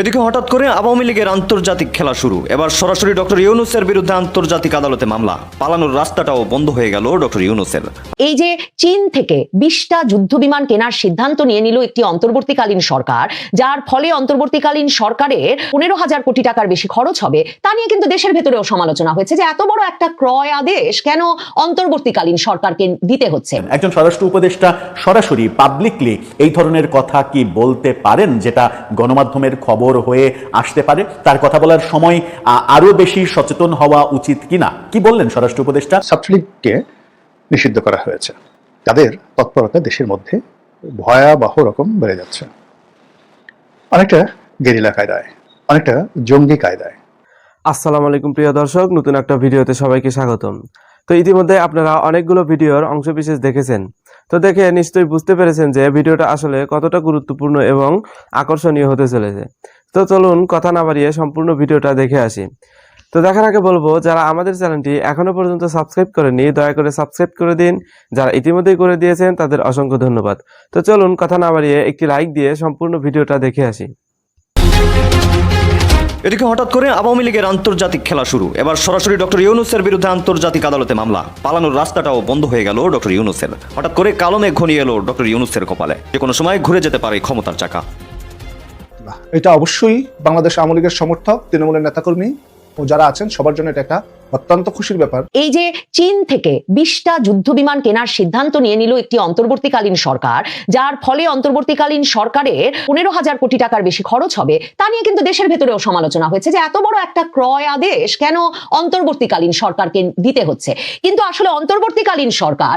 এদিকে হঠাৎ করে আওয়ামী লীগের আন্তর্জাতিক খেলা শুরু। এবার সরাসরি ডক্টর ইউনুসের বিরুদ্ধে আন্তর্জাতিক আদালতে মামলা। পালানোর রাস্তাটাও বন্ধ হয়ে গেল ডক্টর ইউনুসের। এই যে চীন থেকে বিশটা যুদ্ধ বিমান কেনার সিদ্ধান্ত নিয়ে নিল একটি অন্তর্বর্তীকালীন সরকার যার ফলে অন্তর্বর্তীকালীন সরকারের পনেরো হাজার কোটি টাকার বেশি খরচ হবে তা নিয়ে কিন্তু দেশের ভেতরেও সমালোচনা হয়েছে যে এত বড় একটা ক্রয় আদেশ কেন অন্তর্বর্তীকালীন সরকারকে দিতে হচ্ছে? একজন স্বরাষ্ট্র উপদেষ্টা সরাসরি পাবলিকলি এই ধরনের কথা কি বলতে পারেন যেটা গণমাধ্যমের খবর হয়ে আসতে পারে। তার কথা বলার সময় আরও বেশি সচেতন হওয়া উচিত কিনা? কি বললেন স্বরাষ্ট্র উপদেষ্টা? ছাত্রলীগকে নিষিদ্ধ করা হয়েছে। তাদের তৎপরতা দেশের মধ্যে ভয়াবহ রকম বেড়ে যাচ্ছে। অনেকটা গেরিলা কায়দায় অনেকটা জঙ্গি কায়দায়। আসসালামু আলাইকুম প্রিয় দর্শক। নতুন একটা ভিডিওতে সবাইকে স্বাগতম। তো ইতিমধ্যে আপনারা অনেকগুলো ভিডিওর অংশবিশেষ দেখেছেন। তো দেখে নিশ্চয়ই বুঝতে পেরেছেন যে ভিডিওটা আসলে কতটা গুরুত্বপূর্ণ এবং আকর্ষণীয় হতে চলেছে। তো চলুন কথা না বাড়িয়ে সম্পূর্ণ ভিডিওটা দেখে আসি। তো দেখার আগে বলব, যারা আমাদের চ্যানেলটি এখনও পর্যন্ত সাবস্ক্রাইব করেনি দয়া করে সাবস্ক্রাইব করে দিন। যারা ইতিমধ্যেই করে দিয়েছেন, তাদের অসংখ্য ধন্যবাদ। তো চলুন কথা না বাড়িয়ে একটি লাইক দিয়ে সম্পূর্ণ ভিডিওটা দেখে আসি। এদিকে হঠাৎ করে আওয়ামী লীগের আন্তর্জাতিক খেলা শুরু। এবার সরাসরি ডক্টর ইউনুসের বিরুদ্ধে আন্তর্জাতিক আদালতে মামলা। পালানোর রাস্তাটাও বন্ধ হয়ে গেল ডক্টর ইউনুসের। হঠাৎ করে কালো মেঘ ঘনিয়ে এলো ডক্টর ইউনুসের কপালে। যে কোনো সময় ঘুরে যেতে পারে ক্ষমতার চাকা। এটা অবশ্যই বাংলাদেশ আওয়ামী লীগের সমর্থক, তৃণমূলের নেতাকর্মী ও যারা আছেন, সবার জন্য এটা একটা অত্যন্ত খুশির ব্যাপার। এই যে চীন থেকে বিশটা যুদ্ধ বিমান কেনার সিদ্ধান্ত নিয়ে নিল একটি অন্তর্বর্তীকালীন সরকার যার ফলে অন্তর্বর্তীকালীন সরকারের পনেরো হাজার কোটি টাকার বেশি খরচ হবে তা নিয়ে কিন্তু দেশের ভেতরেও সমালোচনা হয়েছে যে এত বড় একটা ক্রয় আদেশ কেন অন্তর্বর্তীকালীন সরকারকে দিতে হচ্ছে? কিন্তু আসলে অন্তর্বর্তীকালীন সরকার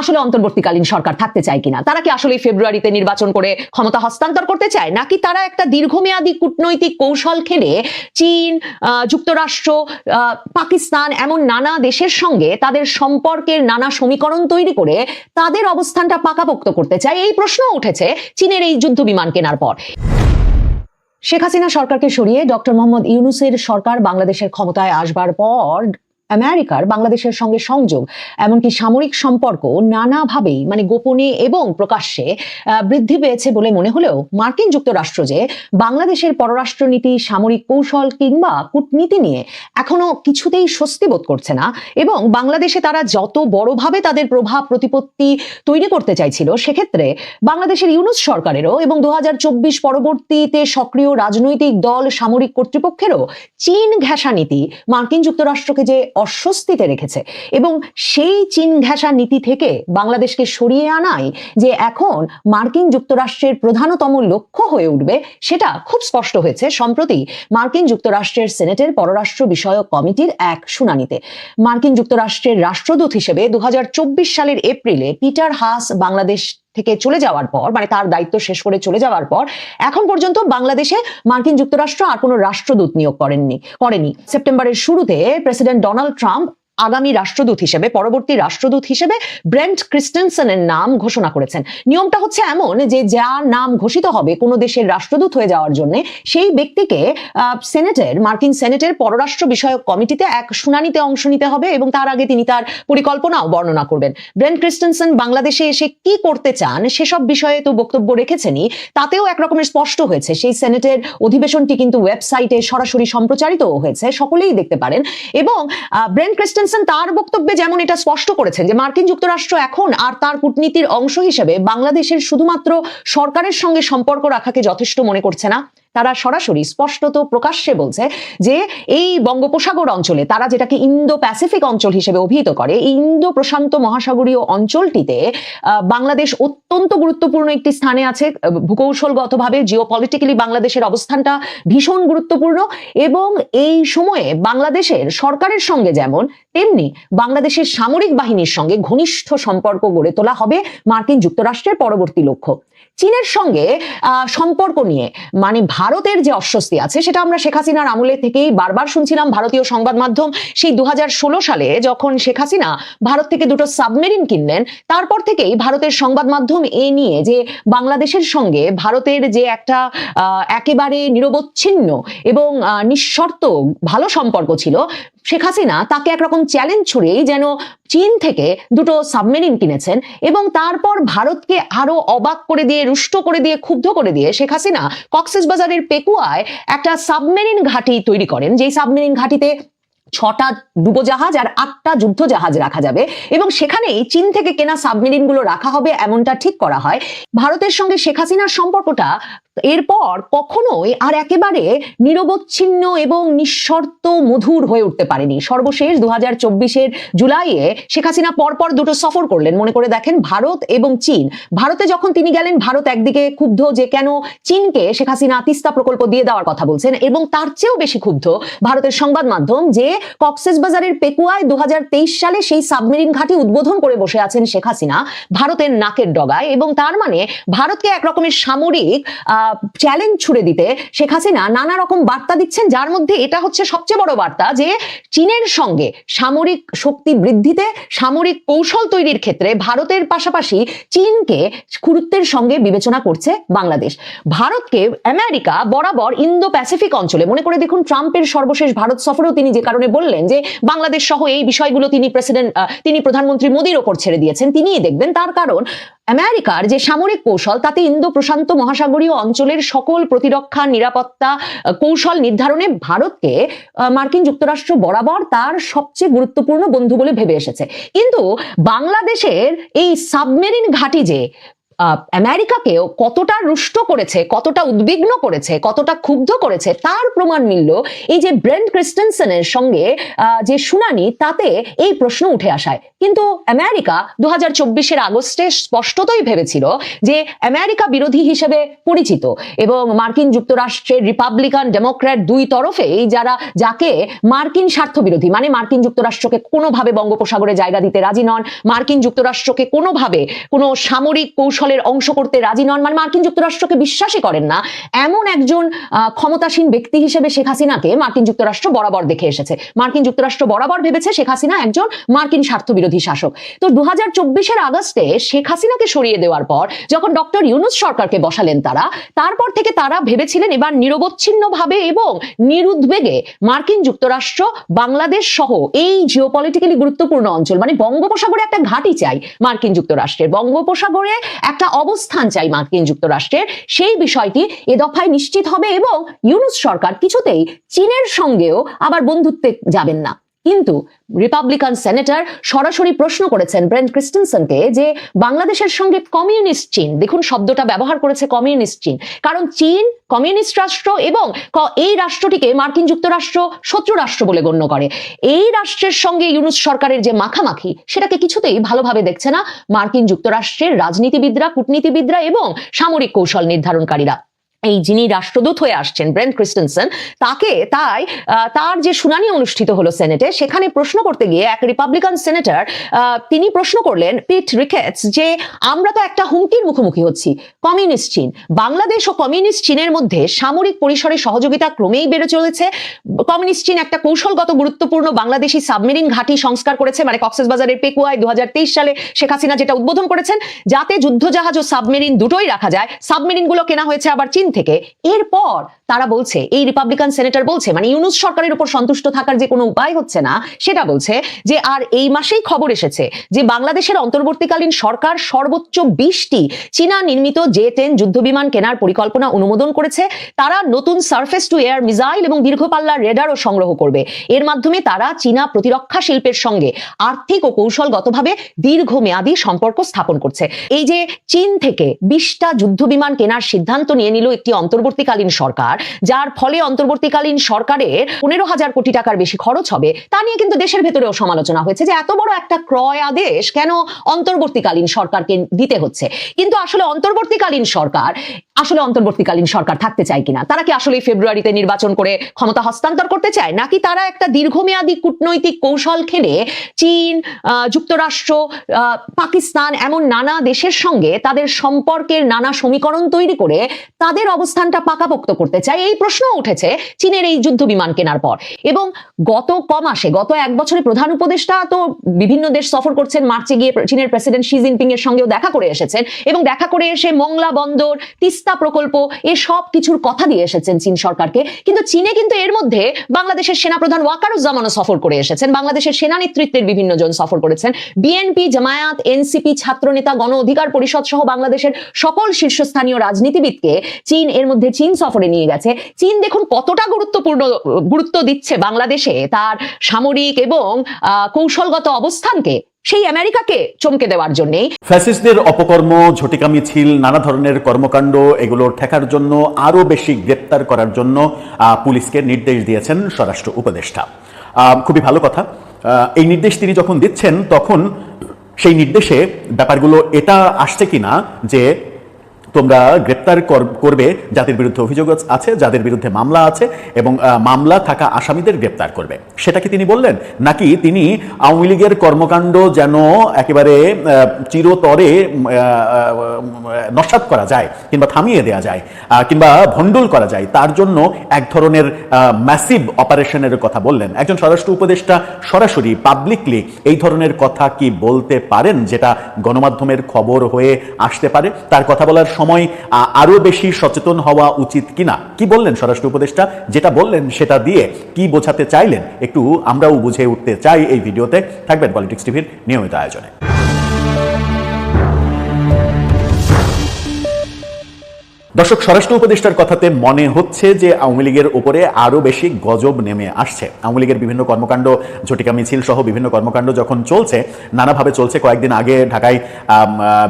আসলে অন্তর্বর্তীকালীন সরকার থাকতে চায় কিনা? তারা কি আসলে ফেব্রুয়ারিতে নির্বাচন করে ক্ষমতা হস্তান্তর করতে চায়? নাকি তারা একটা দীর্ঘমেয়াদী কূটনৈতিক কৌশল খেলে চীন যুক্তরাষ্ট্র আহ, পাকিস্তান এমন নানা দেশের সঙ্গে তাদের সম্পর্কের নানা সমীকরণ তৈরি করে তাদের অবস্থানটা পাকাপোক্ত করতে চায়, এই প্রশ্ন উঠেছে চীনের এই যুদ্ধ বিমান কেনার পর। শেখ হাসিনা সরকারকে সরিয়ে ডক্টর মোহাম্মদ ইউনুসের সরকার বাংলাদেশের ক্ষমতায় আসবার পর আমেরিকার বাংলাদেশের সঙ্গে সংযোগ, এমনকি সামরিক সম্পর্ক নানাভাবেই মানে গোপনে এবং প্রকাশ্যে বৃদ্ধি পেয়েছে বলে মনে হলেও মার্কিন যুক্তরাষ্ট্র যে বাংলাদেশের পররাষ্ট্রনীতি, সামরিক কৌশল কিংবা কূটনীতি নিয়ে এখনও কিছুতেই স্বস্তি বোধ করছে না এবং বাংলাদেশে তারা যত বড়ভাবে তাদের প্রভাব, প্রতিপত্তি তৈরি করতে চাইছিল, সেক্ষেত্রে বাংলাদেশের ইউনুস সরকারেরও এবং দু হাজার চব্বিশ পরবর্তীতে সক্রিয় রাজনৈতিক দল সামরিক কর্তৃপক্ষেরও চীন ঘেঁষা নীতি মার্কিন যুক্তরাষ্ট্রকে যে অস্বস্তিতে রেখেছে। এবং সেই চীন ঘেঁষা নীতি থেকে বাংলাদেশকে সরিয়ে আনাই যে এখন মার্কিন যুক্তরাষ্ট্রের প্রধানতম লক্ষ্য হয়ে উঠবে, সেটা খুব স্পষ্ট হয়েছে সম্প্রতি মার্কিন যুক্তরাষ্ট্রের সেনেটের পররাষ্ট্র বিষয়ক কমিটির এক শুনানিতে। মার্কিন যুক্তরাষ্ট্রের রাষ্ট্রদূত হিসেবে দু হাজার চব্বিশ সালের এপ্রিলে পিটার হাস বাংলাদেশ থেকে চলে যাওয়ার পর মানে তার দায়িত্ব শেষ করে চলে যাওয়ার পর, এখন পর্যন্ত বাংলাদেশে মার্কিন যুক্তরাষ্ট্র আর কোনো রাষ্ট্রদূত নিয়োগ করেননি, করেনি। সেপ্টেম্বরের শুরুতে প্রেসিডেন্ট ডোনাল্ড ট্রাম্প আগামী রাষ্ট্রদূত হিসেবে পরবর্তী রাষ্ট্রদূত হিসেবে ব্রেন্ট ক্রিস্টেনসনের নাম ঘোষণা করেছেন। নিয়মটা হচ্ছে এমন যে যার নাম ঘোষিত হবে কোনো দেশের রাষ্ট্রদূত হয়ে যাওয়ার জন্য সেই ব্যক্তিকে সেনেটের মার্কিন সেনেটের পররাষ্ট্র বিষয়ক কমিটিতে এক শুনানিতে অংশ নিতে হবে এবং তার আগে তিনি তার পরিকল্পনাও বর্ণনা করবেন। ব্রেন্ট ক্রিস্টেনসন বাংলাদেশে এসে কি করতে চান সেসব বিষয়ে তো বক্তব্য রেখেছেনই তাতেও একরকমের স্পষ্ট হয়েছে। সেই সেনেটের অধিবেশনটি কিন্তু ওয়েবসাইটে সরাসরি সম্প্রচারিত হয়েছে সকলেই দেখতে পারেন এবং আহ, ব্রেন ক্রিস্টেনসন তার বক্তব্যে যেমন এটা স্পষ্ট করেছেন যে মার্কিন যুক্তরাষ্ট্র এখন আর তার কূটনীতির অংশ হিসেবে বাংলাদেশের শুধুমাত্র সরকারের সঙ্গে সম্পর্ক রাখাকে যথেষ্ট মনে করছে না। তারা সরাসরি স্পষ্টত প্রকাশ্যে বলছে যে এই বঙ্গোপসাগর অঞ্চলে তারা যেটাকে ইন্দো প্যাসিফিক অঞ্চল হিসেবে অভিহিত করে, এই ইন্দো প্রশান্ত মহাসাগরীয় অঞ্চলটিতে বাংলাদেশ অত্যন্ত গুরুত্বপূর্ণ একটি স্থানে আছে ভূকৌশলগতভাবে জিও পলিটিক্যালি বাংলাদেশের অবস্থানটা ভীষণ গুরুত্বপূর্ণ এবং এই সময়ে বাংলাদেশের সরকারের সঙ্গে যেমন, তেমনি বাংলাদেশের সামরিক বাহিনীর সঙ্গে ঘনিষ্ঠ সম্পর্ক গড়ে তোলা হবে মার্কিন যুক্তরাষ্ট্রের পরবর্তী লক্ষ্য। চীনের সঙ্গে সম্পর্ক নিয়ে মানে ভারতের যে অস্বস্তি আছে, সেটা আমরা শেখ হাসিনার আমলে থেকেই বারবার শুনছিলাম ভারতীয় সংবাদ মাধ্যম। সেই দু হাজার ষোলো সালে যখন শেখ হাসিনা ভারত থেকে দুটো সাবমেরিন কিনলেন, তারপর থেকেই ভারতের সংবাদ মাধ্যম এ নিয়ে যে বাংলাদেশের সঙ্গে ভারতের যে একটা একেবারে নিরবচ্ছিন্ন এবং নিঃশর্ত ভালো সম্পর্ক ছিল শেখ হাসিনা তাকে একরকম চ্যালেঞ্জ ছুড়েই যেন চীন থেকে দুটো সাবমেরিন কিনেছেন এবং তারপর ভারতকে আরও অবাক করে দিয়ে, রুষ্ট করে দিয়ে, ক্ষুব্ধ করে দিয়ে শেখ হাসিনা কক্সেস বাজারের পেকুয়ায় একটা সাবমেরিন ঘাঁটি তৈরি করেন। যেই সাবমেরিন ঘাঁটিতে ছটা ডুবোজাহাজ আর আটটা যুদ্ধ জাহাজ রাখা যাবে এবং সেখানেই চীন থেকে কেনা সাবমেরিনগুলো রাখা হবে এমনটা ঠিক করা হয়। ভারতের সঙ্গে শেখ হাসিনার সম্পর্কটা এরপর কখনোই আর একেবারে নিরবচ্ছিন্ন এবং নিঃশর্ত মধুর হয়ে উঠতে পারেনি। সর্বশেষ দু হাজার চব্বিশের জুলাইয়ে শেখ হাসিনা পরপর দুটো সফর করলেন। মনে করে দেখেন, ভারত এবং চীন। ভারতে যখন তিনি গেলেন, ভারত একদিকে ক্ষুব্ধ যে কেন চীনকে শেখ হাসিনা তিস্তা প্রকল্প দিয়ে দেওয়ার কথা বলছেন এবং তার চেয়েও বেশি ক্ষুব্ধ ভারতের সংবাদ মাধ্যম যে কক্সেস বাজারের পেকুয়ায় দু হাজার তেইশ সালে সেই সাবমেরিন ঘাঁটি উদ্বোধন করে বসে আছেন শেখ হাসিনা, ভারতের নাকের ডগায়। এবং তার মানে ভারতকে এক রকমের সামরিক চ্যালেঞ্জ ছুড়ে দিতে শেখ হাসিনা নানা রকম বার্তা দিচ্ছেন, যার মধ্যে এটা হচ্ছে সবচেয়ে বড় বার্তা যে চীনের সঙ্গে সামরিক শক্তি বৃদ্ধিতে সামরিক কৌশল তৈরির ক্ষেত্রে ভারতের পাশাপাশি চীনকে গুরুত্বের সঙ্গে বিবেচনা করছে বাংলাদেশ। ভারতকে আমেরিকা বরাবর ইন্দো প্যাসিফিক অঞ্চলে, মনে করে দেখুন ট্রাম্পের সর্বশেষ ভারত সফরেও তিনি যে কারণে বললেন যে বাংলাদেশ সহ এই বিষয়গুলো তিনি প্রেসিডেন্ট তিনি প্রধানমন্ত্রী মোদীর ওপর ছেড়ে দিয়েছেন। তিনিই দেখবেন তার কারণ আমেরিকার যে সামরিক কৌশল, তাতে ইন্দো প্রশান্ত মহাসাগরীয় অঞ্চলের সকল প্রতিরক্ষা, নিরাপত্তা কৌশল নির্ধারণে ভারতকে মার্কিন যুক্তরাষ্ট্র বরাবর তার সবচেয়ে গুরুত্বপূর্ণ বন্ধু বলে ভেবে এসেছে। কিন্তু বাংলাদেশের এই সাবমেরিন ঘাঁটি যে আমেরিকাকেও কতটা রুষ্ট করেছে, কতটা উদ্বিগ্ন করেছে, কতটা ক্ষুব্ধ করেছে, তার প্রমাণ মিলল এই যে ব্রেন্ট ক্রিস্টেনসেনের সঙ্গে যে শুনানি, তাতে এই প্রশ্ন উঠে আসায়। কিন্তু আমেরিকা দু হাজার চব্বিশের আগস্টে স্পষ্টতই ভেবেছিল যে আমেরিকা বিরোধী হিসেবে পরিচিত এবং মার্কিন যুক্তরাষ্ট্রের রিপাবলিকান ডেমোক্র্যাট দুই তরফেই যারা, যাকে মার্কিন স্বার্থ বিরোধী মানে মার্কিন যুক্তরাষ্ট্রকে কোনোভাবে বঙ্গোপসাগরে জায়গা দিতে রাজি নন, মার্কিন যুক্তরাষ্ট্রকে কোনোভাবে কোনো সামরিক কৌশলের অংশ করতে রাজি নন। মানে মার্কিন যুক্তরাষ্ট্রকে বিশ্বাসই করেন না। এমন একজন ক্ষমতাসীন ব্যক্তি হিসেবে শেখ হাসিনাকে মার্কিন যুক্তরাষ্ট্র বরাবর দেখে এসেছে। মার্কিন যুক্তরাষ্ট্র বরাবর ভেবেছে শেখ হাসিনা একজন মার্কিন স্বার্থ বিরোধী শাসক। তো দু হাজার আগস্টে শেখ হাসিনাকে সরিয়ে দেওয়ার পর, যখন ডক্টর ইউনুস সরকারকে বসালেন তারা, তারপর থেকে তারা ভেবেছিলেন এবার নিরবচ্ছিন্ন ভাবে এবং নিরুদ্বেগে মার্কিন যুক্তরাষ্ট্র, বাংলাদেশ সহ এই জিওপলিটিক্যালি গুরুত্বপূর্ণ অঞ্চল মানে বঙ্গোপসাগরে একটা ঘাঁটি চাই মার্কিন যুক্তরাষ্ট্রের। বঙ্গোপসাগরে একটা অবস্থান চাই মার্কিন যুক্তরাষ্ট্রের। সেই বিষয়টি এ দফায় নিশ্চিত হবে এবং ইউনুস সরকার কিছুতেই চীনের সঙ্গেও আবার বন্ধুত্বে যাবেন না। কিন্তু রিপাবলিকান সেনেটর সরাসরি প্রশ্ন করেছেন ব্রেন্ট ক্রিস্টেনসনকে যে বাংলাদেশের সঙ্গে কমিউনিস্ট চীন, দেখুন শব্দটা ব্যবহার করেছে কমিউনিস্ট চীন, কারণ চীন কমিউনিস্ট রাষ্ট্র এবং এই রাষ্ট্রটিকে মার্কিন যুক্তরাষ্ট্র শত্রু রাষ্ট্র বলে গণ্য করে। এই রাষ্ট্রের সঙ্গে ইউনুস সরকারের যে মাখামাখি, সেটাকে কিছুতেই ভালোভাবে দেখছে না মার্কিন যুক্তরাষ্ট্রের রাজনীতিবিদরা, কূটনীতিবিদরা এবং সামরিক কৌশল নির্ধারণকারীরা। এই যিনি রাষ্ট্রদূত হয়ে আসছেন, ব্রেন্ট ক্রিস্টেনসন, তাকে তাই তার যে শুনানি অনুষ্ঠিত হলো সেনেটে, সেখানে প্রশ্ন করতে গিয়ে এক রিপাবলিকান সেনেটর তিনি প্রশ্ন করলেন পিট রিকেটস যে আমরা তো একটা হুমকির মুখোমুখি হচ্ছি, কমিউনিস্ট চীন। বাংলাদেশ ও কমিউনিস্ট চীনের মধ্যে সামরিক পরিসরে সহযোগিতা ক্রমেই বেড়ে চলেছে। কমিউনিস্ট চীন একটা কৌশলগত গুরুত্বপূর্ণ বাংলাদেশি সাবমেরিন ঘাঁটি সংস্কার করেছে মানে কক্সবাজারের পেকুয়ায় দু হাজার তেইশ সালে শেখ হাসিনা যেটা উদ্বোধন করেছেন, যাতে যুদ্ধজাহাজ ও সাবমেরিন দুটোই রাখা যায়। সাবমেরিনগুলো কেনা হয়েছে আবার চীন থেকে এরপর তারা বলছে, এই রিপাবলিকান সেনেটর বলছে মানে ইউনুস সরকারের উপর সন্তুষ্ট থাকার যে কোনো উপায় হচ্ছে না, সেটা বলছে যে, আর এই মাসেই খবর এসেছে যে, বাংলাদেশের অন্তর্বর্তীকালীন সরকার সর্বোচ্চ বিশটি চীনা নির্মিত জে টেন যুদ্ধবিমান কেনার পরিকল্পনা অনুমোদন করেছে। তারা নতুন সার্ফেস টু এয়ার মিসাইল এবং দীর্ঘপাল্লার রেডারও সংগ্রহ করবে। এর মাধ্যমে তারা চীনা প্রতিরক্ষা শিল্পের সঙ্গে আর্থিক ও কৌশলগতভাবে দীর্ঘমেয়াদী সম্পর্ক স্থাপন করছে। এই যে চীন থেকে বিশটা যুদ্ধবিমান কেনার সিদ্ধান্ত নিয়ে নিল একটি অন্তর্বর্তীকালীন সরকার, যার ফলে অন্তর্বর্তীকালীন সরকারের পনেরো হাজার কোটি টাকার বেশি খরচ হবে, তা নিয়ে কিন্তু দেশের ভেতরেও সমালোচনা হয়েছে যে এত বড় একটা ক্রয় আদেশ কেন অন্তর্বর্তীকালীন সরকারকে দিতে হচ্ছে। কিন্তু আসলে অন্তর্বর্তীকালীন সরকার, আসলে অন্তর্বর্তীকালীন সরকার থাকতে চায় কিনা? তারা কি আসলে ফেব্রুয়ারিতে নির্বাচন করে ক্ষমতা হস্তান্তর করতে চায়? নাকি তারা একটা দীর্ঘমেয়াদী কূটনৈতিক কৌশল খেলে চীন যুক্তরাষ্ট্র পাকিস্তান এমন নানা দেশের সঙ্গে তাদের সম্পর্কের নানা সমীকরণ তৈরি করে তাদের অবস্থানটা পাকাপোক্ত করতে চায়, এই প্রশ্ন উঠেছে চীনের এই যুদ্ধ বিমান কেনার পর। এবং গত ক মাসে গত এক বছরে প্রধান উপদেষ্টা তো বিভিন্ন দেশ সফর করছেন, মার্চে গিয়ে চীনের প্রেসিডেন্ট শি জিনপিং এর সঙ্গেও দেখা করে এসেছেন এবং দেখা করে এসে মংলা বন্দর, তিস্তা প্রকল্প, এ সব কিছুর কথা দিয়ে এসেছেন চীন সরকারকে। কিন্তু চীনে কিন্তু এর মধ্যে বাংলাদেশের সেনাপ্রধান ওয়াকারুজ্জামানও সফর করে এসেছেন। বাংলাদেশের সেনা নেতৃত্বের বিভিন্ন জন সফর করেছেন। বিএনপি, জামায়াত, এনসিপি, ছাত্রনেতা, গণ অধিকার পরিষদ সহ বাংলাদেশের সকল শীর্ষস্থানীয় রাজনীতিবিদকে চীন এর মধ্যে চীন সফরে নিয়ে গেছে। চীন দেখুন কতটা গুরুত্বপূর্ণ, গুরুত্ব দিচ্ছে বাংলাদেশে তার সামরিক এবং কৌশলগত অবস্থানকে, সেই আমেরিকাকে চমকে দেওয়ার জন্যেই। ফ্যাসিস্টদের অপকর্ম ঝটিকা মিছিল নানা ধরনের কর্মকাণ্ড, এগুলো ঠেকার জন্য আরও বেশি গ্রেপ্তার করার জন্য পুলিশকে নির্দেশ দিয়েছেন স্বরাষ্ট্র উপদেষ্টা। খুবই ভালো কথা। এই নির্দেশ তিনি যখন দিচ্ছেন, তখন সেই নির্দেশে ব্যাপারগুলো এটা আসছে কিনা যে তোমরা গ্রেপ্তার কর- করবে যাদের বিরুদ্ধে অভিযোগ আছে যাদের বিরুদ্ধে মামলা আছে, এবং মামলা থাকা আসামিদের গ্রেপ্তার করবে। সেটা কি তিনি বললেন? নাকি তিনি আওয়ামী লীগের কর্মকাণ্ড যেন একেবারে চিরতরে নস্যাৎ করা যায়, কিংবা থামিয়ে দেওয়া যায় কিংবা ভণ্ডুল করা যায়, তার জন্য এক ধরনের ম্যাসিভ অপারেশনের কথা বললেন। একজন স্বরাষ্ট্র উপদেষ্টা সরাসরি পাবলিকলি এই ধরনের কথা কি বলতে পারেন, যেটা গণমাধ্যমের খবর হয়ে আসতে পারে? তার কথা বলার সময় আরও আরও বেশি সচেতন হওয়া উচিত কিনা? কি বললেন স্বরাষ্ট্র উপদেষ্টা? যেটা বললেন সেটা দিয়ে কি বোঝাতে চাইলেন? একটু আমরাও বুঝে উঠতে চাই এই ভিডিওতে। থাকবেন পলিটিক্স টিভির নিয়মিত আয়োজনে। দর্শক, স্বরাষ্ট্র উপদেষ্টার কথাতে মনে হচ্ছে যে আওয়ামী লীগের উপরে আরও বেশি গজব নেমে আসছে। আওয়ামী লীগের বিভিন্ন কর্মকাণ্ড, ঝটিকা মিছিল সহ বিভিন্ন কর্মকাণ্ড যখন চলছে, নানাভাবে চলছে। কয়েকদিন আগে ঢাকায়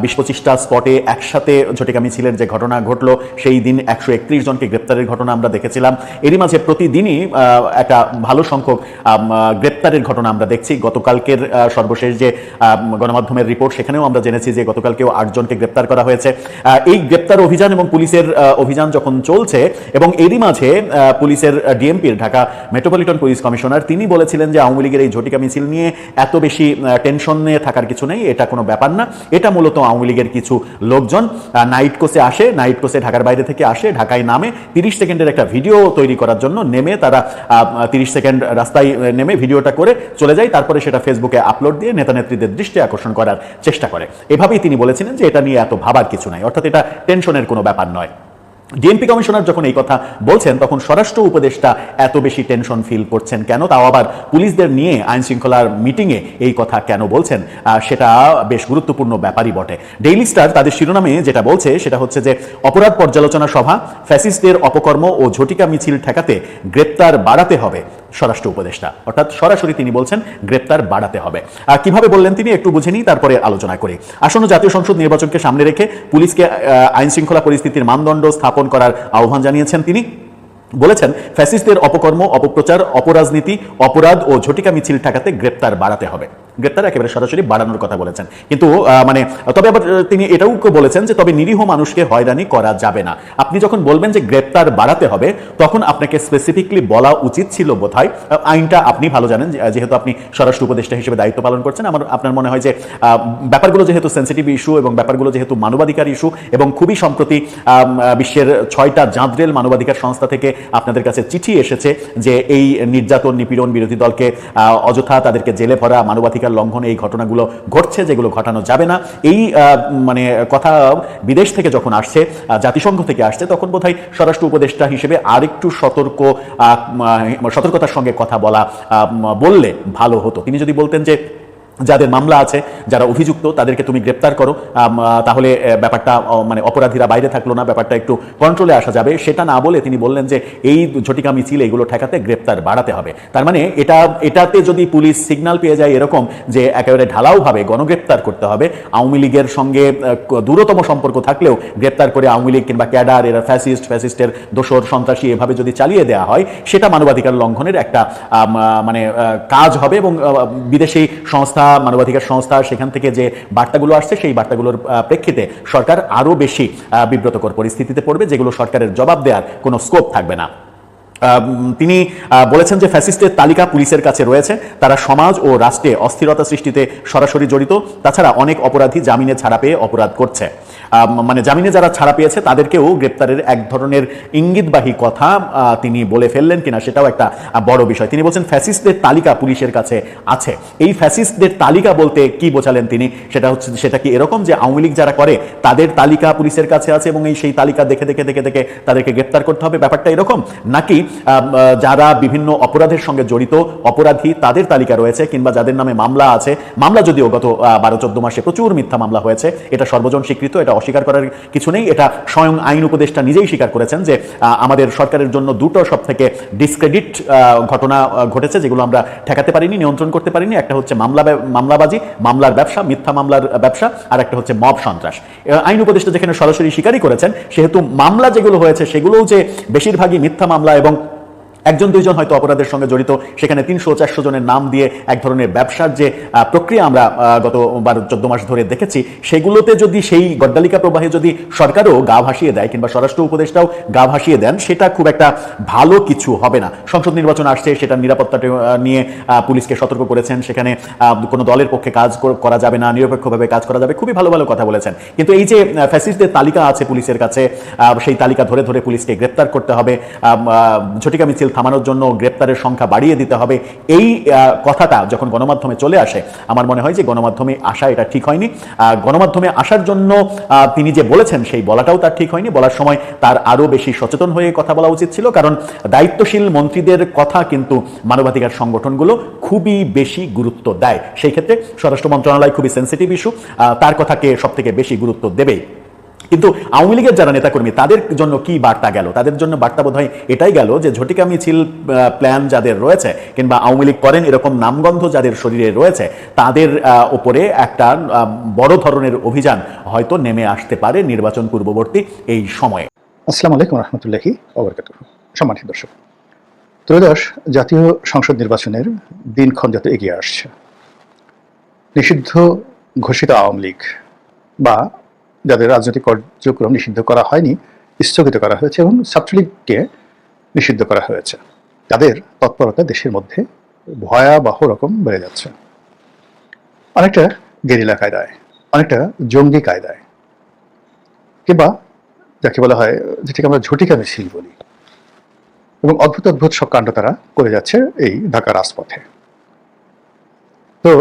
বিশ পঁচিশটা স্পটে একসাথে ঝটিকা মিছিলের যে ঘটনা ঘটলো, সেই দিন একশো একত্রিশ জনকে গ্রেপ্তারের ঘটনা আমরা দেখেছিলাম। এরই মাঝে প্রতিদিনই একটা ভালো সংখ্যক গ্রেপ্তারের ঘটনা আমরা দেখছি। গতকালকের সর্বশেষ যে গণমাধ্যমের রিপোর্ট, সেখানেও আমরা জেনেছি যে গতকালকেও আটজনকে গ্রেপ্তার করা হয়েছে। এই গ্রেপ্তার অভিযান এবং পুলিশের অভিযান যখন চলছে এবং এরই মাঝে পুলিশের ডিএমপির ঢাকা মেট্রোপলিটন পুলিশ কমিশনার তিনি বলেছিলেন যে আওয়ামী লীগের এই ঝটিকা মিছিল নিয়ে এত বেশি টেনশনে থাকার কিছু নেই, এটা কোনো ব্যাপার না। এটা মূলত আওয়ামী লীগের কিছু লোকজন নাইট কোসে আসে নাইট কোসে ঢাকার বাইরে থেকে আসে, ঢাকায় নামে, তিরিশ সেকেন্ডের একটা ভিডিও তৈরি করার জন্য নেমে তারা তিরিশ সেকেন্ড রাস্তায় নেমে ভিডিওটা করে চলে যায়, তারপরে সেটা ফেসবুকে আপলোড দিয়ে নেতা নেত্রীদের দৃষ্টি আকর্ষণ করার চেষ্টা করে। এভাবেই তিনি বলেছিলেন যে এটা নিয়ে এত ভাবার কিছু নাই, অর্থাৎ এটা টেনশনের কোনো ব্যাপার নয়। ডিএমপি কমিশনার যখন এই কথা বলছেন, তখন স্বরাষ্ট্র উপদেষ্টা এত বেশি টেনশন ফিল করছেন কেন? তাও আবার পুলিশদের নিয়ে আইন শৃঙ্খলার মিটিংয়ে এই কথা কেন বলছেন? সেটা বেশ গুরুত্বপূর্ণ ব্যাপারই বটে। ডেইলি স্টার তাদের শিরোনামে যেটা বলছে, সেটা হচ্ছে যে, অপরাধ পর্যালোচনা সভা ফ্যাসিস্টদের অপকর্ম ও ঝটিকা মিছিল ঠেকাতে গ্রেপ্তার বাড়াতে হবে। স্বরাষ্ট্র উপদেষ্টা। অর্থাৎ সরাসরি তিনি বলছেন, গ্রেপ্তার বাড়াতে হবে। আর কীভাবে বললেন তিনি, একটু বুঝে নিই, তারপরে আলোচনা করি। আসন্ন জাতীয় সংসদ নির্বাচনকে সামনে রেখে পুলিশকে আইন শৃঙ্খলা পরিস্থিতির মানদণ্ড স্থাপন করার আহ্বান জানিয়েছেন তিনি। বলেছেন ফ্যাসিস্টদের অপকর্ম অপপ্রচার অপরাজনীতি অপরাধ ও ঝটিকা মিছিল ঠেকাতে গ্রেপ্তার বাড়াতে হবে। গ্রেপ্তার একেবারে সরাসরি বাড়ানোর কথা বলেছেন। কিন্তু মানে তবে আবার তিনি এটাও বলেছেন যে তবে নিরীহ মানুষকে হয়রানি করা যাবে না। আপনি যখন বলবেন যে গ্রেপ্তার বাড়াতে হবে তখন আপনাকে স্পেসিফিকলি বলা উচিত ছিল বোধহয় আহ, আইনটা আপনি ভালো জানেন যেহেতু আপনি স্বরাষ্ট্র উপদেষ্টা হিসেবে দায়িত্ব পালন করছেন আমার আপনার মনে হয় যে ব্যাপারগুলো যেহেতু সেন্সিটিভ ইস্যু এবং ব্যাপারগুলো যেহেতু মানবাধিকার ইস্যু এবং খুবই সম্প্রতি বিশ্বের ছয়টা জাঁদরেল মানবাধিকার সংস্থা থেকে আপনাদের কাছে চিঠি এসেছে যে এই নির্যাতন নিপীড়ন বিরোধী দলকে অযথা তাদেরকে জেলে ভরা, মানবাধিকার লঙ্ঘন, এই ঘটনাগুলো ঘটছে যেগুলো ঘটানো যাবে না। এই মানে কথা বিদেশ থেকে যখন আসছে জাতিসংঘ থেকে আসছে, তখন বোধহয় স্বরাষ্ট্র উপদেষ্টা হিসেবে আরেকটু সতর্ক সতর্কতার সঙ্গে কথা বলা বললে ভালো হতো। তিনি যদি বলতেন যে যাদের মামলা আছে, যারা অভিযুক্ত, তাদেরকে তুমি গ্রেপ্তার করো। তাহলে ব্যাপারটা মানে অপরাধীরা বাইরে থাকল না, ব্যাপারটা একটু কন্ট্রোলে আসা যাবে। সেটা না বলে তিনি বললেন যে, এই ঝটিকা মিছিল, এগুলো ঠেকাতে গ্রেপ্তার বাড়াতে হবে। তার মানে এটা, এটাতে যদি পুলিশ সিগন্যাল পেয়ে যায় এরকম যে, একেবারে ঢালাওভাবে গণগ্রেপ্তার করতে হবে, আওয়ামী লীগের সঙ্গে দূরতম সম্পর্ক থাকলেও গ্রেপ্তার করে আওয়ামী লীগ কিংবা ক্যাডার, এরা ফ্যাসিস্ট ফ্যাসিস্টের দোসর সন্ত্রাসী এভাবে যদি চালিয়ে দেওয়া হয়, সেটা মানবাধিকার লঙ্ঘনের একটা মানে কাজ হবে এবং বিদেশি সংস্থা মানবাধিকার সংস্থা সেখান থেকে যে বার্তাগুলো আসছে, সেই বার্তাগুলোর প্রেক্ষিতে সরকার আরও বেশি বিব্রতকর পরিস্থিতিতে পড়বে, যেগুলো সরকারের জবাব দেওয়ার কোনো স্কোপ থাকবে না। তিনি বলেছেন যে ফ্যাসিস্টের তালিকা পুলিশের কাছে রয়েছে। তারা সমাজ ও রাষ্ট্রে অস্থিরতা সৃষ্টিতে সরাসরি জড়িত। তাছাড়া অনেক অপরাধী জামিনে ছাড়া পেয়ে অপরাধ করছে। মানে জামিনে যারা ছাড়া পেয়েছে, তাদেরকেও গ্রেপ্তারের এক ধরনের ইঙ্গিতবাহী কথা তিনি বলে ফেললেন কিনা সেটাও একটা বড় বিষয়। তিনি বলছেন, ফ্যাসিস্টদের তালিকা পুলিশের কাছে আছে। এই ফ্যাসিস্টদের তালিকা বলতে কি বোঝালেন তিনি? সেটা হচ্ছে, সেটা কি এরকম যে আওয়ামী লীগ যারা করে, তাদের তালিকা পুলিশের কাছে আছে এবং এই, সেই তালিকা দেখে দেখে দেখে দেখে তাদেরকে গ্রেপ্তার করতে হবে? ব্যাপারটা এরকম? নাকি যারা বিভিন্ন অপরাধের সঙ্গে জড়িত, অপরাধী, তাদের তালিকা রয়েছে কিংবা যাদের নামে মামলা আছে? মামলা যদিও গত বারো চোদ্দ মাসে প্রচুর মিথ্যা মামলা হয়েছে, এটা সর্বজন স্বীকৃত, এটা অস্বীকার করার কিছু নেই। এটা স্বয়ং আইন উপদেষ্টা নিজেই স্বীকার করেছেন যে আমাদের সরকারের জন্য দুটো সব থেকে ডিসক্রেডিট ঘটনা ঘটেছে যেগুলো আমরা ঠেকাতে পারিনি, নিয়ন্ত্রণ করতে পারিনি। একটা হচ্ছে মামলা মামলাবাজি, মামলার ব্যবসা, মিথ্যা মামলার ব্যবসা, আর একটা হচ্ছে মব সন্ত্রাস। আইন উপদেষ্টা যেখানে সরাসরি স্বীকারই করেছেন, সেহেতু মামলা যেগুলো হয়েছে সেগুলোও যে বেশিরভাগই মিথ্যা মামলা এবং একজন, দুইজন হয়তো অপরাধের সঙ্গে জড়িত। সেখানে তিনশো চারশো জনের নাম দিয়ে এক ধরনের ব্যবসার যে প্রক্রিয়া আমরা গত বারো, চোদ্দ মাস ধরে দেখেছি, সেগুলোতে যদি সেই গড্ডালিকা প্রবাহে যদি সরকারও গা ভাসিয়ে দেয় কিংবা স্বরাষ্ট্র উপদেষ্টাও গা ভাসিয়ে দেন, সেটা খুব একটা ভালো কিছু হবে না। সংসদ নির্বাচন আসছে, সেটার নিরাপত্তাটা নিয়ে পুলিশকে সতর্ক করেছেন। সেখানে কোনো দলের পক্ষে কাজ করা যাবে না, নিরপেক্ষভাবে কাজ করা যাবে, খুবই ভালো ভালো কথা বলেছেন। কিন্তু এই যে ফ্যাসিস্টদের তালিকা আছে পুলিশের কাছে সেই তালিকা ধরে ধরে পুলিশকে গ্রেপ্তার করতে হবে। ঝটিকা মিছিল থামানোর জন্য গ্রেপ্তারের সংখ্যা বাড়িয়ে দিতে হবে। এই কথাটা যখন গণমাধ্যমে চলে আসে, আমার মনে হয় যে গণমাধ্যমে আসা এটা ঠিক হয়নি। গণমাধ্যমে আসার জন্য তিনি যে বলেছেন সেই বলাটাও তার ঠিক হয়নি। বলার সময় তার আরও বেশি সচেতন হয়ে কথা বলা উচিত ছিল, কারণ দায়িত্বশীল মন্ত্রীদের কথা কিন্তু মানবাধিকার সংগঠনগুলো খুবই বেশি গুরুত্ব দেয়। সেই ক্ষেত্রে স্বরাষ্ট্র মন্ত্রণালয় খুবই সেন্সিটিভ ইস্যু তার কথাকে সব থেকে বেশি গুরুত্ব দেবেই। কিন্তু আওয়ামী লীগের যারা নেতাকর্মী, তাদের জন্য কি বার্তা গেল? তাদের জন্য বার্তা বোধ এটাই গেল যে ঝটিকা মিছিল প্ল্যান যাদের রয়েছে কিংবা আওয়ামী লীগ করেন এরকম নামগন্ধ যাদের শরীরে রয়েছে, তাদের ওপরে একটা বড় ধরনের অভিযান হয়তো নেমে আসতে পারে নির্বাচন পূর্ববর্তী এই সময়ে। আসসালামু আলাইকুম রহমতুল্লাহি সম্মানিত দর্শক, ত্রয়োদশ জাতীয় সংসদ নির্বাচনের দিনক্ষণ যত এগিয়ে আসছে, নিষিদ্ধ ঘোষিত আওয়ামী লীগ বা যাদের রাজনৈতিক কার্যক্রম নিষিদ্ধ করা হয়নি, স্থগিত করা হয়েছে এবং ছাত্রলীগকে নিষিদ্ধ করা হয়েছে। তাদের তৎপরতা দেশের মধ্যে ভয়াবহ রকম বেড়ে যাচ্ছে। অনেকটা গেরিলা কায়দায়, অনেকটা জঙ্গি কায়দায়, কিংবা যাকে বলা হয়, যেটাকে আমরা ঝটিকা মিছিল বলি। এবং অদ্ভুত অদ্ভুত সব কাণ্ড তারা করে যাচ্ছে এই ঢাকা রাজপথে। তো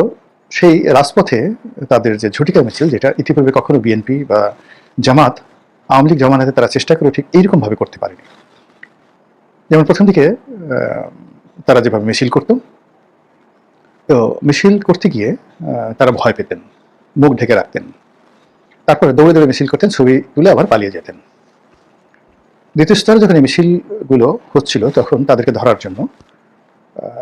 সেই রাজপথে তাদের যে ঝটিকা মিছিল, যেটা ইতিপূর্বে কখনো বিএনপি বা জামাত, আওয়ামী লীগ জামানাতে তারা চেষ্টা করে ঠিক এইরকম ভাবে করতে পারেনি। যেমন প্রথম দিকে তারা যেভাবে মিছিল করত, তো মিছিল করতে গিয়ে তারা ভয় পেতেন, মুখ ঢেকে রাখতেন। তারপরে দৌড়ে দৌড়ে মিছিল করতেন, ছবি তুলে আবার পালিয়ে যেতেন। দ্বিতীয় স্তরে যখন এই মিছিলগুলো হচ্ছিল, তখন তাদেরকে ধরার জন্য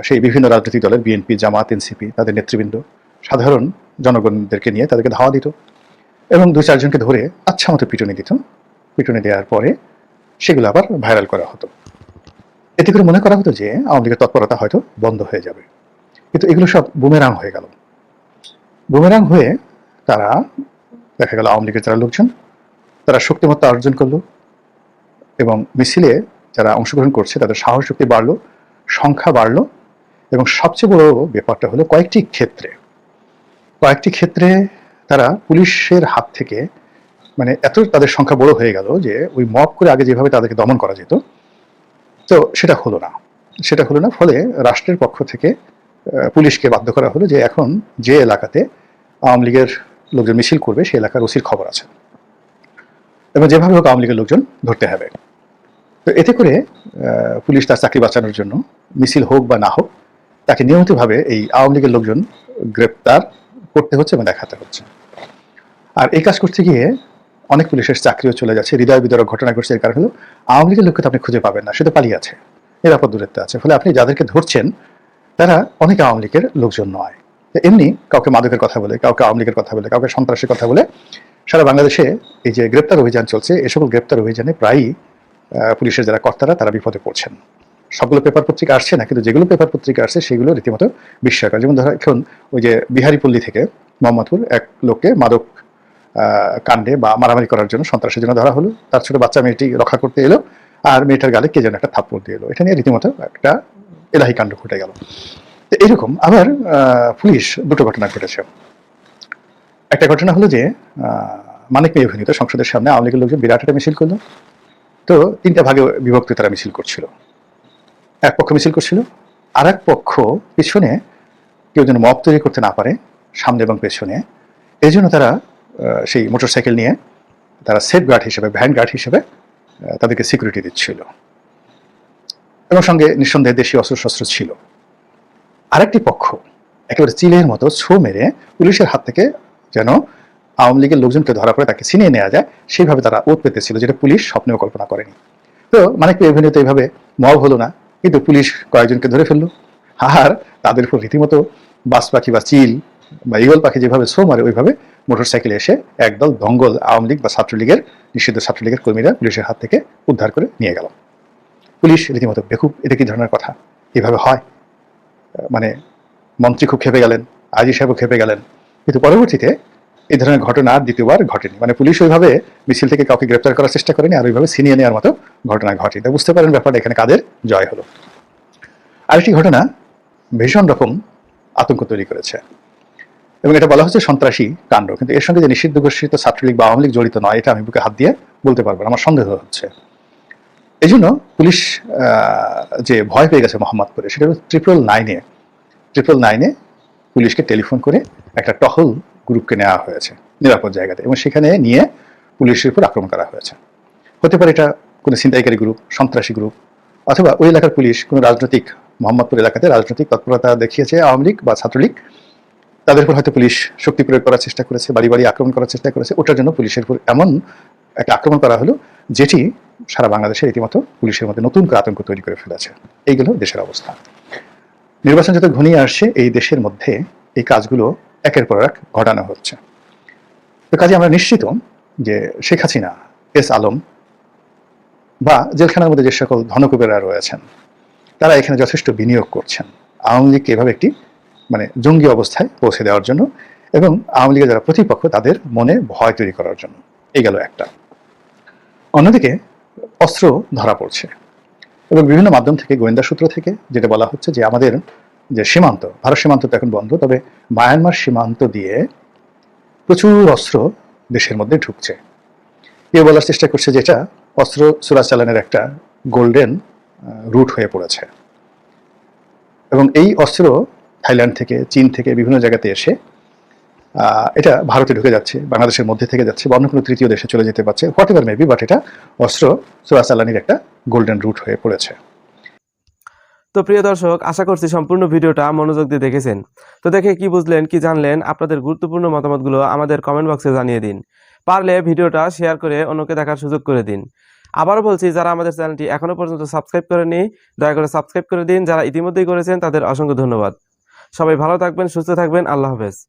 সেই বিভিন্ন রাজনৈতিক দলের বিএনপি জামাত এনসিপি তাদের নেতৃবৃন্দ সাধারণ জনগণদেরকে নিয়ে তাদেরকে ধাওয়া দিত এবং দু চারজনকে ধরে আচ্ছা মতো পিটুনি দিত। পিটুনি দেওয়ার পরে সেগুলো আবার ভাইরাল করা হতো। এতে করে মনে করা হতো যে আওয়ামী লীগের তৎপরতা হয়তো বন্ধ হয়ে যাবে। কিন্তু এগুলো সব বুমেরাং হয়ে গেল। বুমেরাং হয়ে তারা দেখা গেল আওয়ামী লীগের যারা লোকজন, তারা শক্তিমত্তা অর্জন করল এবং মিছিলে যারা অংশগ্রহণ করছে তাদের সাহস শক্তি বাড়লো, সংখ্যা বাড়লো এবং সবচেয়ে বড় ব্যাপারটা হলো কয়েকটি ক্ষেত্রে কয়েকটি ক্ষেত্রে তারা পুলিশের হাত থেকে মানে এত তাদের সংখ্যা বড় হয়ে গেল যে ওই মব করে আগে যেভাবে তাদেরকে দমন করা যেত, তো সেটা হলো না। সেটা হলো না, ফলে রাষ্ট্রের পক্ষ থেকে পুলিশকে বাধ্য করা হলো যে এখন যে এলাকাতে আওয়ামী লীগের লোকজন মিছিল করবে, সেই এলাকার ওসির খবর আছে। এবং যেভাবে হোক আওয়ামী লীগের লোকজন ধরতে হবে। তো এতে করে পুলিশ তার চাকরি বাঁচানোর জন্য, মিছিল হোক বা না হোক, তাকে নিয়মিতভাবে এই আওয়ামী লীগের লোকজন গ্রেপ্তার করতে হচ্ছে এবং দেখাতে হচ্ছে। আর এই কাজ করতে গিয়ে অনেক পুলিশের চাকরিও চলে যাচ্ছে, হৃদয় বিদারক ঘটনা ঘটছে এর কারণ হলো আওয়ামী লীগের লোককে তো আপনি খুঁজে পাবেন না, সে তো পালিয়ে আছে, নিরাপদ দূরত্বে আছে, ফলে আপনি যাদেরকে ধরছেন, তারা অনেক আওয়ামী লীগের লোকজন নয়। এমনি কাউকে মাদকের কথা বলে, কাউকে আওয়ামী লীগের কথা বলে, কাউকে সন্ত্রাসের কথা বলে, সারা বাংলাদেশে এই যে গ্রেপ্তার অভিযান চলছে, এ গ্রেপ্তার অভিযানে প্রায়ই পুলিশের যারা কর্তারা তারা বিপদে পড়ছেন। সবগুলো পেপার পত্রিকা আসছে না, কিন্তু যেগুলো পেপার পত্রিকা আসছে সেগুলো রীতিমতো বিস্ময়কর। যেমন ধরো, এখন ওই যে বিহারীপল্লী থেকে মোহাম্মদপুর এক লোককে মাদক কাণ্ডে বা মারামারি করার জন্য, সন্ত্রাসের জন্য ধরা হলো। তার ছোট বাচ্চা মেয়েটি রক্ষা করতে এলো আর মেয়েটার গালে কে যেন একটা থাপ্পড় দিয়ে এলো। এটা নিয়ে রীতিমতো একটা এলাহি কাণ্ড ঘটে গেল। তো এরকম আবার পুলিশ দুটো ঘটনা ঘটেছে। একটা ঘটনা হলো যে মানিক মেয়ে অভিনীত সংসদের সামনে আওয়ামী লীগের লোকজন বিরাট একটা মিছিল করল। তো তিনটা ভাগে বিভক্ত তারা মিছিল করছিল। এক পক্ষ মিছিল করছিল আর এক পক্ষ পিছনে কেউ যেন মব তৈরি করতে না পারে, সামনে এবং পেছনে। এই জন্য তারা সেই মোটরসাইকেল নিয়ে তারা সেফ গার্ড হিসেবে, ভ্যান গার্ড হিসেবে তাদেরকে সিকিউরিটি দিচ্ছিল। এবং সঙ্গে নিঃসন্দেহে দেশীয় অস্ত্রশস্ত্র ছিল। আরেকটি পক্ষ, একেবারে চিলের মতো ছো মেরে পুলিশের হাত থেকে যেন আওয়ামী লীগের লোকজনকে ধরা পড়ে, তাকে ছিনিয়ে নেওয়া যায়, সেইভাবে তারা ওত পেতেছিল যেটা পুলিশ স্বপ্নেও কল্পনা করেনি। তো মানে কি এভিনিউতে এইভাবে মব হলো না। কিন্তু পুলিশ কয়েকজনকে ধরে ফেলল। আর তাদের উপর রীতিমতো বাস পাখি বা চিল বা ইগল পাখি যেভাবে ছো মারে, ওইভাবে মোটরসাইকেলে এসে একদল দঙ্গল আওয়ামী লীগ বা ছাত্রলীগের, নিষিদ্ধ ছাত্রলীগের কর্মীরা পুলিশের হাত থেকে উদ্ধার করে নিয়ে গেল। পুলিশ রীতিমতো বেকুব, এটা কি ধরনের কথা? এভাবে হয়? মানে মন্ত্রী খুব খেপে গেলেন আজি সাহেবও খেপে গেলেন। কিন্তু পরবর্তীতে এই ধরনের ঘটনা দ্বিতীয়বার ঘটেনি। মানে পুলিশ ওইভাবে মিছিল থেকে কাউকে গ্রেপ্তার করার চেষ্টা করেনি আর ওইভাবে ছিনিয়ে নেওয়ার মতো ঘটনা ঘটেনি। তা বুঝতে পারেন ব্যাপারটা, এখানে কাদের জয় হলো। আরেকটি ঘটনা ভীষণ রকম আতঙ্ক তৈরি করেছে। এবং এটা বলা হচ্ছে সন্ত্রাসী কাণ্ড। কিন্তু এর সঙ্গে যে নিষিদ্ধ ঘোষিত ছাত্রলীগ বা আওয়ামী লীগ জড়িত নয়, এটা আমি বুকে হাত দিয়ে বলতে পারব আমার সন্দেহ হচ্ছে। এই জন্য পুলিশ যে ভয় পেয়ে গেছে মোহাম্মদপুরে, সেটা ট্রিপল নাইনে ট্রিপল নাইনে পুলিশকে টেলিফোন করে একটা টহল গ্রুপকে নেওয়া হয়েছে, নিরাপদ জায়গাতে এবং সেখানে নিয়ে পুলিশের উপর আক্রমণ করা হয়েছে। হতে পারে এটা কোনো ছিনতাইকারী গ্রুপ, সন্ত্রাসী গ্রুপ অথবা ওই এলাকার পুলিশ, কোনো রাজনৈতিক, মোহাম্মদপুর এলাকাতে রাজনৈতিক তৎপরতা দেখিয়েছে আওয়ামী লীগ বা ছাত্রলীগ। তাদের উপর হয়তো পুলিশ শক্তি প্রয়োগ করার চেষ্টা করেছে, বাড়ি বাড়ি আক্রমণ করার চেষ্টা করেছে। ওটার জন্য পুলিশের উপর এমন একটা আক্রমণ করা হলো, যেটি সারা বাংলাদেশে রীতিমতো পুলিশের মধ্যে নতুন করে আতঙ্ক তৈরি করে ফেলেছে। এইগুলো দেশের অবস্থা। নির্বাচন যত ঘনিয়ে আসছে, এই দেশের মধ্যে এই কাজগুলো একের পর এক ঘটানো হচ্ছে। তো কাজে আমরা নিশ্চিত যে শেখ হাসিনা, এস আলম বা জেলখানার মধ্যে যে সকল ধনকুবেরা রয়েছেন, তারা এখানে যথেষ্ট বিনিয়োগ করছেন। আওয়ামী লীগকে এভাবে একটি মানে জঙ্গি অবস্থায় পৌঁছে দেওয়ার জন্য এবং আওয়ামী লীগের যারা প্রতিপক্ষ, তাদের মনে ভয় তৈরি করার জন্য। এই গেল একটা। অন্যদিকে অস্ত্র ধরা পড়ছে এবং বিভিন্ন মাধ্যম থেকে, গোয়েন্দা সূত্র থেকে যেটা বলা হচ্ছে যে আমাদের যে সীমান্ত, ভারত সীমান্ত তো এখন বন্ধ, তবে মায়ানমার সীমান্ত দিয়ে প্রচুর অস্ত্র দেশের মধ্যে ঢুকছে। কেউ বলার চেষ্টা করছে যেটা অস্ত্র চোরাচালানের একটা গোল্ডেন রুট হয়ে পড়েছে। এবং এই অস্ত্র থাইল্যান্ড থেকে, চীন থেকে বিভিন্ন জায়গাতে এসে এটা ভারতে ঢুকে যাচ্ছে, বাংলাদেশের মধ্যে থেকে যাচ্ছে বা অন্য কোনো তৃতীয় দেশে চলে যেতে পারছে, হোয়াট এভার মেবি বাট এটা অস্ত্র চোরাচালানির একটা গোল্ডেন রুট হয়ে পড়েছে। তো প্রিয় দর্শক, আশা করছি সম্পূর্ণ ভিডিওটা মনোযোগ দিয়ে দেখেছেন। তো দেখে কি বুঝলেন, কি জানলেন, আপনাদের গুরুত্বপূর্ণ মতামতগুলো আমাদের কমেন্ট বক্সে জানিয়ে দিন। পারলে ভিডিওটা শেয়ার করে অন্যকে দেখার সুযোগ করে দিন। আবারও বলছি, যারা আমাদের চ্যানেলটি এখনও পর্যন্ত সাবস্ক্রাইব করেনি দয়া করে সাবস্ক্রাইব করে দিন। যারা ইতিমধ্যেই করেছেন, তাদের অসংখ্য ধন্যবাদ। সবাই ভালো থাকবেন, সুস্থ থাকবেন। আল্লাহ হাফেজ।